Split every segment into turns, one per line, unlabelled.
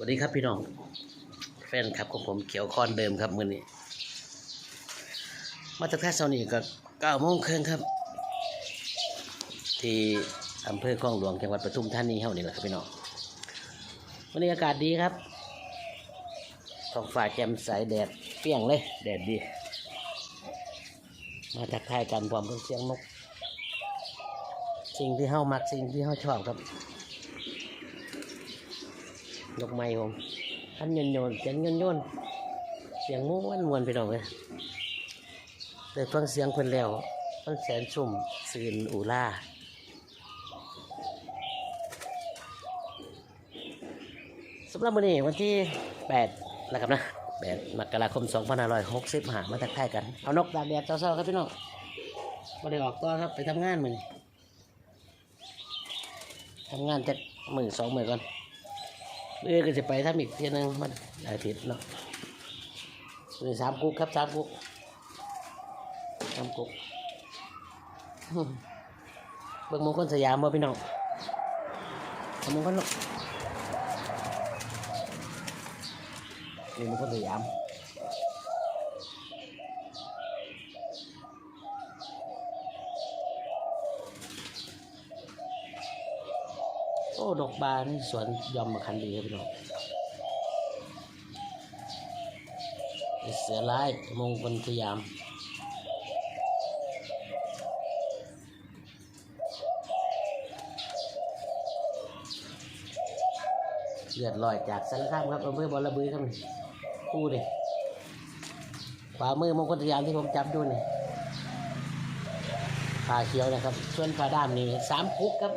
วัสดีครับพี่น้อง แฟนครับของผมเขียวคอนเดิมครับมือนี้ มาจากท่าเซานี่ก็เก้าโมงครึ่งครับ ที่อำเภอคลองหลวงจังหวัดปทุมธานีเฮานี่แหละครับพี่น้องวันนี้อากาศดีครับท้องฟ้าแจ่มใสแดดเปรี้ยงเลย แดดดี มาจากทายกันพร้อมกับเสียงนก สิ่งที่เฮามักสิ่งที่เฮาชอบครับ นกไม้ผมอันโยนโยนเสียงโยนโยนเสียงม้วนมวนไปหน่อยแต่ฟังเสียงเพลนแล้วมันแสนชุ่มสื่นอูล่าสำหรับวันนี้วันที่ 8 นะครับนะ8มกราคม 2565มาทักทายกัน เอานกตากแดดเช้าๆครับพี่น้องมาได้ออกตัวครับไปทำงานมือทำงานจากมือสองมือก่อน เออก็จะไปทำอีกเทียหนึงมันอาทิตย์เนาะนี่สามกุ๊กครับสามกุ๊กสามกุ๊กเบิ่งมงคลสยามบ่พี่น้องเอามงคลเนาะนี่มงคลสยาม โอ้ดกบานนี่สวนยอมมาคันดีครับพี่น้องเสือร้ายมงคลสยามเลือดลอยจากสารคามครับอำเภอบอระบือครับนี่คู่ดิขวามือมงคลสยามที่ผมจับดูนี่ผาเขียวนะครับ ส่วนผาด้ามนี่สามคุกครับ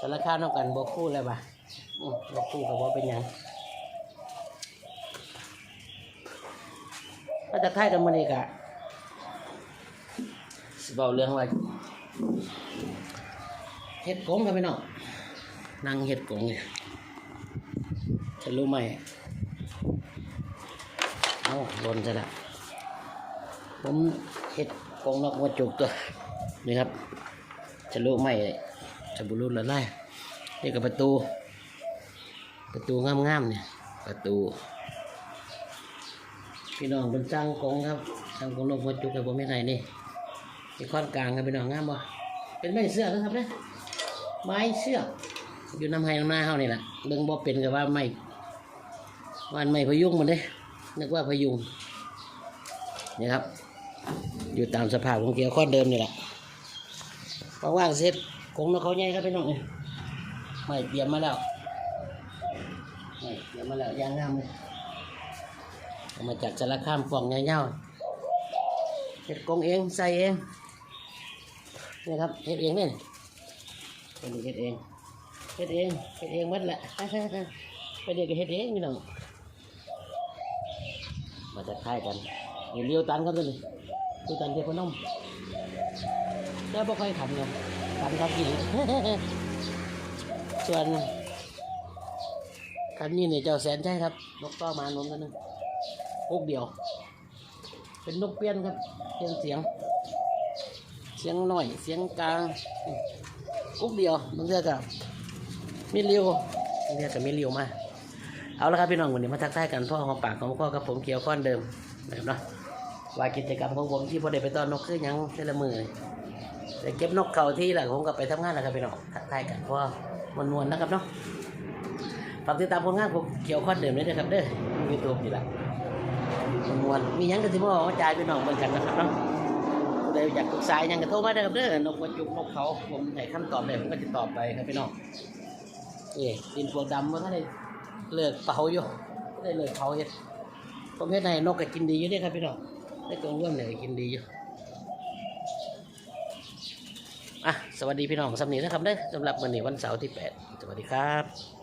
สารคามน้อกันบกคู่เลยป่ะบกคู่กับว่เป็นหยังก็จะไทยกันมานี่กะสิเบาเรื่องว่าเห็ดกงครับพี่น้องนั่งเห็ดกงเนี่ยจะรู้ไหมเอาโดนซะละผมเห็ดกงนอกหัวัจุกตัวนี่ครับจะรู้ไหมจะบุรุษละไล่นี่กับประตู ประตูงามๆเนี่ย ประตู พี่น้องเป็นจ้างกองครับจ้างกองนอกหัวัจุกกับผมไม่ไหนนี่มีข้อนกลางครับพี่น้องงามบ่เป็นไม้เสื้อนะครับเนี่ยไม้เสื้ออยู่น้ำไห้น้ำหน้าเฮานี่แหละเบิ่งบ่เป็นกับว่าไม่วานไม่พยุงมันเด้นึกว่าพยุงนี่ครับ อยู่ตามสภาพของเกียวข้อเดิมนี่แหละว่างๆเสร็จ คงนกเขาใหญ่ครับพี่น้องเอ้ยไม่เตรียมมาแล้วไม่เตรียมมาแล้วยางงามเลยมาจากสารคามฟองใหญ่เงาเฮ็ดกงเองใส่เองนี่ครับเฮ็ดเองนี่เป็นเฮ็ดเองเฮ็ดเองเฮ็ดเองมัดแหละไปเด็กก็เฮ็ดเองพี่น้องมาจะค่ายกันเลี้ยวตันครับตัวนี้เลี้ยตันเทพนมแล้วบ่ค่อยขันครับ ขันครับกี่ส่วนคันนี้เนี่ยเจ้าแสนใช่ครับ นกต้อมานนกันนึงพวกเดียว เป็นนกเปี้ยนครับเปี้ยนเสียง เสียงหน่อย เสียงกลางกุ๊กเดียวบางเทื่อกับมีเรียวเรียกกันมีเรียวมากเอาละครับพี่น้องวันนี้มาทักทายกันพ่อของปากของพ่อกับผมเกี่ยวข้อนเดิมนะครับเนาะว่ากิจกรรมของผมที่พอได้ไปต้อนนกคือหยังแต่ละมือ แต่เก็บนกเก่าที่หละผมก็ไปทำงานแล้วครับพี่น้องทักทายกันพ่อมวนๆนะครับเนาะฝากติดตามผลงานผมเกี่ยวข้อเดิมด้วยนะครับเด้อยูทูบนี่แหละมวนๆมียังกันที่พ่อจ่ายพี่น้องเหมือนกันนะครับเนาะผู้ใดอยากปรึกษายังก็โทรมาได้ครับเด้อนกกระจุกนกเขาผมให้คำตอบได้ผมก็จะตอบไปครับพี่น้องเอ้ดินพวกดำมันก็ได้เลิกเผาอยู่ได้เลิกเผาเฮ็ดผมเฮ็ดให้นกก็กินดีอยู่เด้ครับพี่น้องได้กรงร่วมเนี่ยกินดีอยู่ อะสวัสดีพี่น้องสำนีนะครับเด้อสำหรับวันนี้วันเสาร์ที่ 8 สวัสดีครับ